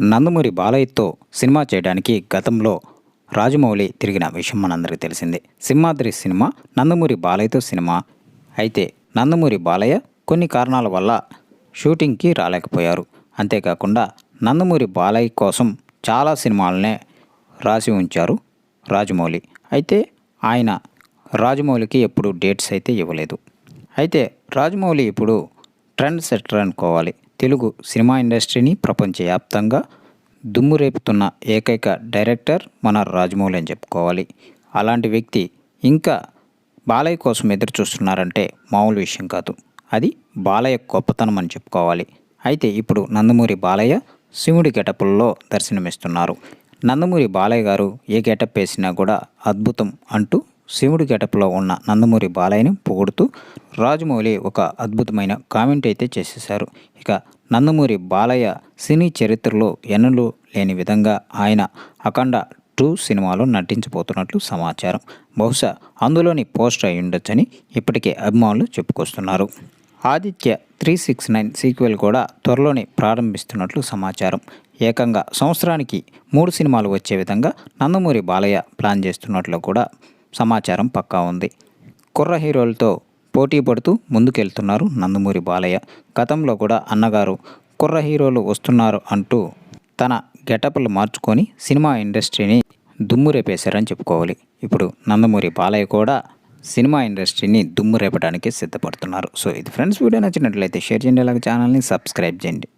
నందమూరి బాలయ్యతో సినిమా చేయడానికి గతంలో రాజమౌళి తిరిగిన విషయం మనందరికీ తెలిసిందే. సింహాద్రి సినిమా నందమూరి బాలయ్యతో సినిమా. అయితే నందమూరి బాలయ్య కొన్ని కారణాల వల్ల షూటింగ్కి రాలేకపోయారు. అంతేకాకుండా నందమూరి బాలయ్య కోసం చాలా సినిమాలనే రాసి ఉంచారు రాజమౌళి. అయితే ఆయన రాజమౌళికి ఎప్పుడు డేట్స్ అయితే ఇవ్వలేదు. అయితే రాజమౌళి ఇప్పుడు ట్రెండ్ సెట్టర్ అనుకోవాలి. తెలుగు సినిమా ఇండస్ట్రీని ప్రపంచవ్యాప్తంగా దుమ్ము రేపుతున్న ఏకైక డైరెక్టర్ మన రాజమౌళి అని చెప్పుకోవాలి. అలాంటి వ్యక్తి ఇంకా బాలయ్య కోసం ఎదురు చూస్తున్నారంటే మామూలు విషయం కాదు. అది బాలయ్య గొప్పతనం అని చెప్పుకోవాలి. అయితే ఇప్పుడు నందమూరి బాలయ్య శివుడి గెటపుల్లో దర్శనమిస్తున్నారు. నందమూరి బాలయ్య గారు ఏ గెటప్ వేసినా కూడా అద్భుతం అంటూ శివుడి గెటప్లో ఉన్న నందమూరి బాలయ్యని పొగుడుతూ రాజమౌళి ఒక అద్భుతమైన కామెంట్ అయితే చేసేశారు. ఇక నందమూరి బాలయ్య సినీ చరిత్రలో ఎన్నడూ లేని విధంగా ఆయన అఖండ టూ సినిమాలో నటించబోతున్నట్లు సమాచారం. బహుశా అందులోని పోస్టర్ అయి ఉండొచ్చని ఇప్పటికే అభిమానులు చెప్పుకొస్తున్నారు. Aditya three six nine sequel కూడా త్వరలోనే ప్రారంభిస్తున్నట్లు సమాచారం. ఏకంగా సంవత్సరానికి మూడు సినిమాలు వచ్చే విధంగా నందమూరి బాలయ్య ప్లాన్ చేస్తున్నట్లు కూడా సమాచారం పక్కా ఉంది. కుర్ర హీరోలతో పోటీ పడుతూ ముందుకెళ్తున్నారు నందమూరి బాలయ్య. గతంలో కూడా అన్నగారు కుర్ర హీరోలు వస్తున్నారు అంటూ తన గెటప్లు మార్చుకొని సినిమా ఇండస్ట్రీని దుమ్ము రేపేశారని చెప్పుకోవాలి. ఇప్పుడు నందమూరి బాలయ్య కూడా సినిమా ఇండస్ట్రీని దుమ్ము రేపడానికి సిద్ధపడుతున్నారు. సో ఇది ఫ్రెండ్స్ వీడియో నచ్చినట్లయితే షేర్ చేయండి అలాగే ఛానల్ని సబ్స్క్రైబ్ చేయండి.